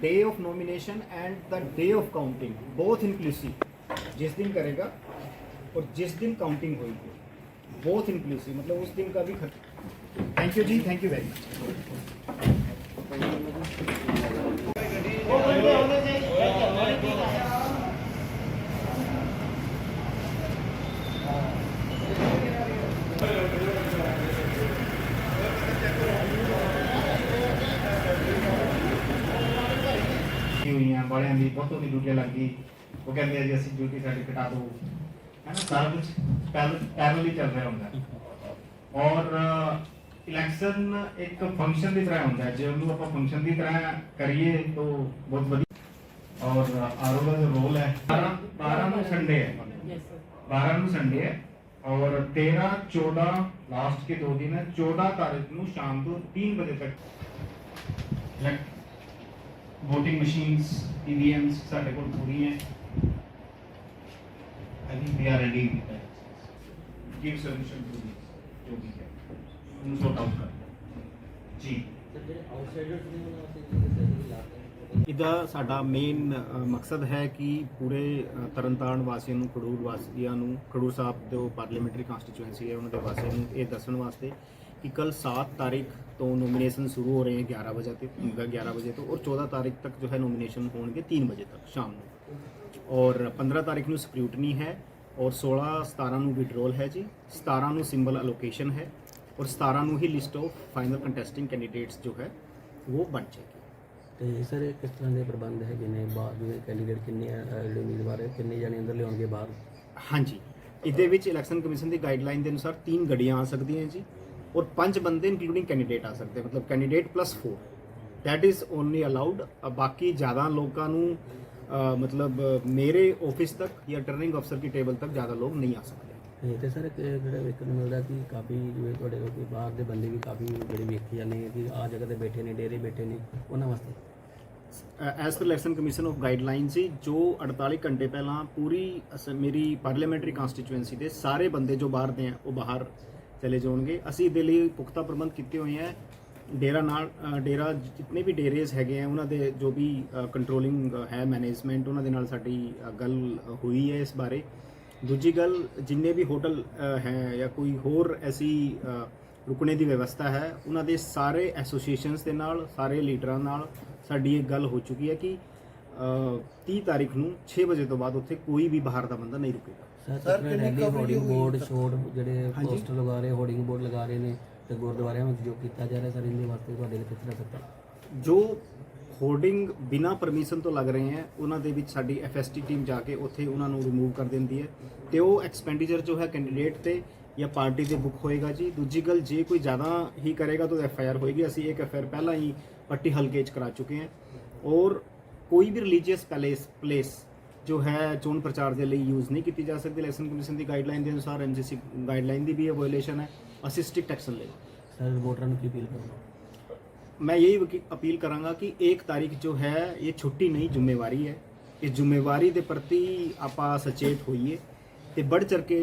day of nomination and the day of counting, both inclusive, जिस दिन करेगा और जिस दिन काउंटिंग होगी बोथ इंक्लूसिव मतलब उस दिन का भी खर्च। Thank you ji thank you very much ਹੋਈਆਂ ਵਾਲਿਆਂ ਦੀ ਬਹੁਤੋਂ ਦੀ ਡਿਊਟੀ ਲੱਗ ਗਈ ਉਹ ਕਹਿੰਦੇ ਆ ਜੀ ਅਸੀਂ ਡਿਊਟੀ ਸਾਡੀ ਘਟਾ ਦਿਓ ਹੈ ਨਾ ਸਾਰਾ ਕੁਝ ਪੈਰਲਲੀ ਚੱਲ ਰਿਹਾ ਹੁੰਦਾ ਹੈ। ਔਰ ਇਲੈਕਸ਼ਨ ਇੱਕ ਫੰਕਸ਼ਨ ਦੀ ਤਰ੍ਹਾਂ ਹੁੰਦਾ ਹੈ ਜੇ ਉਹਨੂੰ ਆਪਾਂ ਫੰਕਸ਼ਨ ਦੀ ਤਰ੍ਹਾਂ ਕਰੀਏ ਤਾਂ ਬਹੁਤ ਵਧੀਆ ਔਰ ਆਰਓ ਦਾ ਜੋ ਰੋਲ ਹੈ 12 12 ਨੂੰ ਸੰਡੇ ਹੈ 12 ਨੂੰ ਸੰਡੇ ਹੈ और 13 14 लास्ट के दो दिन है 14 तारीख ਨੂੰ ਸ਼ਾਮ ਨੂੰ 3 ਵਜੇ ਤੱਕ ਵੋਟਿੰਗ ਮਸ਼ੀਨਸ EVMs ਸਾਡੇ ਕੋਲ ਪੂਰੀ ਹੈ। I think we are ready give solution to ਜੋ ਵੀ ਹੈ। ਉਹਨੂੰ ਸੌਟ ਆਊਟ ਕਰ ਜੀ। ਇਹਦਾ ਸਾਡਾ ਮੇਨ ਮਕਸਦ ਹੈ ਕਿ ਪੂਰੇ ਤਰਨਤਾਰਨ ਵਾਸੀਆਂ ਨੂੰ ਖਡੂਰ ਵਾਸੀਆਂ ਨੂੰ ਖਡੂਰ ਸਾਹਿਬ ਦੇ ਪਾਰਲੀਮੈਂਟਰੀ ਕਨਸਟੀਚੁਐਂਸੀ ਹੈ ਉਹਨਾਂ ਦੇ ਵਾਸੀਆਂ ਨੂੰ ਇਹ ਦੱਸਣ ਵਾਸਤੇ ਕਿ ਕੱਲ 7 ਤਾਰੀਖ ਤੋਂ ਨੋਮੀਨੇਸ਼ਨ ਸ਼ੁਰੂ ਹੋ ਰਹੇ ਹੈ 11 ਵਜੇ ਤੇ 11 ਵਜੇ ਤੋਂ ਔਰ 14 ਤਾਰੀਖ ਤੱਕ ਜੋ ਹੈ ਨੋਮੀਨੇਸ਼ਨ ਹੋਣਗੇ 3 ਵਜੇ ਤੱਕ ਸ਼ਾਮ ਨੂੰ ਔਰ 15 ਤਾਰੀਖ ਨੂੰ ਸਕ੍ਰੂਟਨੀ ਹੈ ਔਰ 16 17 ਨੂੰ ਵਿਡਰੋਲ ਹੈ ਜੀ 17 ਨੂੰ ਸਿੰਬਲ ਅਲੋਕੇਸ਼ਨ ਹੈ ਔਰ 17 ਨੂੰ ਹੀ list of final contesting candidates ਜੋ ਹੈ ਉਹ ਬਣ ਜਾਏਗੀ ਤੇ ਸਰ ਇਹ ਕਿਸ ਤਰ੍ਹਾਂ ਦੇ ਪ੍ਰਬੰਧ ਹੈਗੇ ਨੇ? ਬਾਅਦ ਦੇ ਕੈਂਡੀਡੇਟ ਕਿੰਨੇ ਆ, ਅਹ ਜਿਹੜੇ ਉਮੀਦਵਾਰ ਹੈ ਕਿੰਨੇ ਜਾਣੇ ਅੰਦਰ ਲਿਆਉਣਗੇ ਬਾਹਰ ਹਾਂਜੀ। ਇਹਦੇ ਵਿੱਚ ਇਲੈਕਸ਼ਨ ਕਮਿਸ਼ਨ ਦੀ ਗਾਈਡਲਾਈਨ ਦੇ ਅਨੁਸਾਰ ਤਿੰਨ ਗੱਡੀਆਂ ਆ ਸਕਦੀਆਂ ਜੀ। ਔਰ ਪੰਜ ਬੰਦੇ ਇਨਕਲੂਡਿੰਗ ਕੈਂਡੀਡੇਟ ਆ ਸਕਦੇ ਮਤਲਬ candidate plus 4 that is only allowed ਬਾਕੀ ਜ਼ਿਆਦਾ ਲੋਕਾਂ ਨੂੰ ਮਤਲਬ ਮੇਰੇ ਆਫਿਸ ਤੱਕ ਜਾਂ ਟਰਨਿੰਗ ਅਫਸਰ ਦੀ ਟੇਬਲ ਤੱਕ ਜ਼ਿਆਦਾ ਲੋਕ ਨਹੀਂ ਆ ਸਕਦੇ। ਤੇ- ਤੇ ਸਰ ਇੱਕ ਜਿਹੜਾ ਵੇਖਣ ਨੂੰ ਮਿਲਦਾ ਕਿ ਕਾਫੀ ਜਿਵੇਂ ਤੁਹਾਡੇ ਬਾਹਰ ਦੇ ਬੰਦੇ ਵੀ ਕਾਫੀ ਜਿਹੜੇ ਵੇਖੇ ਜਾਂਦੇ ਨੇ ਕਿ ਆ ਜਗ੍ਹਾ ਤੇ ਬੈਠੇ ਨੇ ਡੇਰੇ ਬੈਠੇ ਨੇ ਉਹਨਾਂ ਵਾਸਤੇ? As per election commission of guideline ਸੀ ਜੋ 48 ਘੰਟੇ ਪਹਿਲਾਂ ਪੂਰੀ ਮੇਰੀ ਪਾਰਲੀਮੈਂਟਰੀ ਕਨਸਟੀਚੁਐਂਸੀ ਦੇ ਸਾਰੇ ਬੰਦੇ ਜੋ ਬਾਹਰ ਦੇ ਆ ਉਹ ਬਾਹਰ ਚਲੇ ਜਾਣਗੇ। ਅਸੀਂ ਇਹਦੇ ਲਈ ਪੁਖਤਾ ਪ੍ਰਬੰਧ ਕੀਤੇ ਹੋਏ ਆ। ਡੇਰਾ ਨਾਲ ਡੇਰਾ ਜਿੰਨੇ ਵੀ ਡੇਰੇਸ ਹੈਗੇ ਆ ਉਹਨਾਂ ਦੇ ਜੋ ਵੀ ਕੰਟਰੋਲਿੰਗ ਹੈ ਮੈਨੇਜਮੈਂਟ ਉਹਨਾਂ ਦੇ ਨਾਲ ਸਾਡੀ ਗੱਲ ਹੋਈ ਹੈ ਇਸ ਬਾਰੇ। ਦੂਜੀ ਗੱਲ ਜਿੰਨੇ ਵੀ ਹੋਟਲ ਹੈ ਜਾਂ ਕੋਈ ਹੋਰ ਐਸੀ ਰੁਕਣੇ ਦੀ ਵਿਵਸਥਾ ਹੈ ਉਹਨਾਂ ਦੇ ਸਾਰੇ ਐਸੋਸੀਏਸ਼ਨਸ ਦੇ ਨਾਲ ਸਾਰੇ ਲੀਡਰਾਂ ਨਾਲ ਸਾਡੀ ਇਹ ਗੱਲ ਹੋ ਚੁੱਕੀ ਹੈ ਕਿ ਅ, 30 ਤਾਰੀਖ ਨੂੰ 6 ਵਜੇ ਤੋਂ ਬਾਅਦ ਉੱਥੇ ਕੋਈ ਵੀ ਬਾਹਰ ਦਾ ਬੰਦਾ ਨਹੀਂ ਰੁਕੇਗਾ। ਸਰ ਕਿੰਨੇ ਹੋਰਡਿੰਗ ਬੋਰਡ ਸ਼ੋਰਟ ਜਿਹੜੇ। ਪੋਸਟਰ ਲਗਾ ਰਹੇ ਹੋਰਡਿੰਗ ਬੋਰਡ ਲਗਾ ਰਹੇ ਨੇ ਤੇ ਗੁਰਦੁਆਰਿਆਂ ਵਿੱਚ ਜੋ ਕੀਤਾ ਜਾ ਰਿਹਾ ਸਰ ਇਹਦੇ ਵਾਸਤੇ ਤੁਹਾਡੇ ਲਈ ਤਰ੍ਹਾਂ ਸੱਤਾ ਜੋ ਹੋਰਡਿੰਗ ਬਿਨਾ ਪਰਮਿਸ਼ਨ ਤੋਂ ਲੱਗ ਰਹੇ ਹੈ ਉਹਨਾਂ ਦੇ ਵਿੱਚ ਸਾਡੀ ਐਫਐਸਟੀ ਟੀਮ ਜਾ ਕੇ ਉੱਥੇ ਉਹਨਾਂ ਨੂੰ ਰਿਮੂਵ ਕਰ ਦਿੰਦੀ ਹੈ ਤੇ ਉਹ ਐਕਸਪੈਂਡੀਚਰ ਜੋ ਹੈ ਕੈਂਡੀਡੇਟ ਤੇ ਜਾਂ ਪਾਰਟੀ ਦੇ ਬੁੱਕ ਹੋਏਗਾ ਜੀ। ਦੂਜੀ ਗੱਲ ਜੇ ਕੋਈ ਜ਼ਿਆਦਾ ਹੀ ਕਰੇਗਾ ਤਾਂ ਐਫਆਈਆਰ ਹੋਏਗੀ। ਅਸੀਂ ਇੱਕ ਐਫਆਈਆਰ ਪਹਿਲਾਂ ਹੀ ਪੱਟੀ ਹਲਕੇ 'ਚ ਕਰਾ ਚੁੱਕੇ ਹਾਂ। ਔਰ ਕੋਈ ਵੀ ਰਿਲੀਜੀਅਸ ਪੈਲੇਸ ਪਲੇਸ ਜੋ ਹੈ ਚੋਣ ਪ੍ਰਚਾਰ ਦੇ ਲਈ ਯੂਜ਼ ਨਹੀਂ ਕੀਤੀ ਜਾ ਸਕਦੀ ਇਲੈਕਸ਼ਨ ਕਮਿਸ਼ਨ ਦੀ ਗਾਈਡਲਾਈਨ ਦੇ ਅਨੁਸਾਰ ਐਮਜੀਸੀ ਗਾਈਡਲਾਈਨ ਦੀ ਵੀ ਇਹ ਵਾਇਓਲੇਸ਼ਨ ਹੈ ਅਸੀਂ ਸਟ੍ਰਿਕਟ ਐਕਸ਼ਨ ਲਵਾਂਗੇ ਸਰ ਵੋਟਰਾਂ ਨੂੰ ਕੀ ਅਪੀਲ ਕਰੋ मैं यही वकी- अपील करांगा कि एक तारीख जो है ये छुट्टी नहीं ਜ਼ਿੰਮੇਵਾਰੀ ਹੈ ਇਸ ਜ਼ਿੰਮੇਵਾਰੀ ਦੇ ਪ੍ਰਤੀ ਆਪਾਂ ਸੁਚੇਤ ਹੋਈਏ ਤੇ ਵੱਧ ਚੜ ਕੇ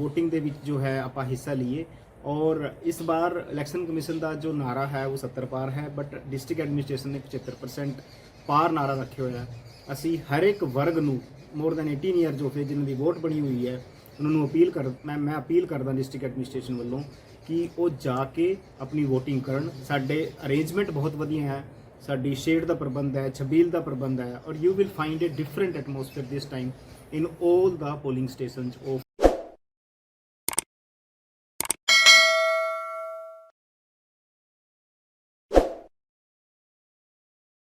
VOTING ਦੇ ਵਿੱਚ ਜੋ ਹੈ ਆਪਾਂ ਹਿੱਸਾ ਲਈਏ ਔਰ ਇਸ ਵਾਰ ਇਲੈਕਸ਼ਨ ਕਮਿਸ਼ਨ ਦਾ ਜੋ ਨਾਰਾ ਹੈ ਉਹ 70 ਪਾਰ ਹੈ ਬਟ ਡਿਸਟ੍ਰਿਕਟ ਐਡਮਿਨਿਸਟ੍ਰੇਸ਼ਨ ਨੇ 75% ਪਾਰ ਨਾਰਾ ਰੱਖਿਆ ਹੋਇਆ ਅਸੀਂ ਹਰ ਇੱਕ ਵਰਗ ਨੂੰ ਮੋਰ ਦੈਨ 18 ਇਅਰ ਜੋ ਫਿਰ ਜਿਨ੍ਹਾਂ ਦੀ ਵੋਟ ਬਣੀ ਹੋਈ ਹੈ, ਉਹਨਾਂ ਨੂੰ ਅਪੀਲ ਕਰ ਮੈਂ ਮੈਂ ਅਪੀਲ ਕਰਦਾ ਡਿਸਟ੍ਰਿਕਟ ਐਡਮਿਨਿਸਟ੍ਰੇਸ਼ਨ ਵੱਲੋਂ ਕਿ ਉਹ ਜਾ ਕੇ ਆਪਣੀ VOTING ਕਰਨ। ਸਾਡੇ ਅਰੇਂਜਮੈਂਟ ਬਹੁਤ ਵਧੀਆ ਹੈ। ਸਾਡੀ ਸ਼ੇਡ ਦਾ ਪ੍ਰਬੰਧ ਹੈ, ਛਬੀਲ ਦਾ ਪ੍ਰਬੰਧ ਹੈ, ਔਰ you will find a different atmosphere this time in 올 the polling stations of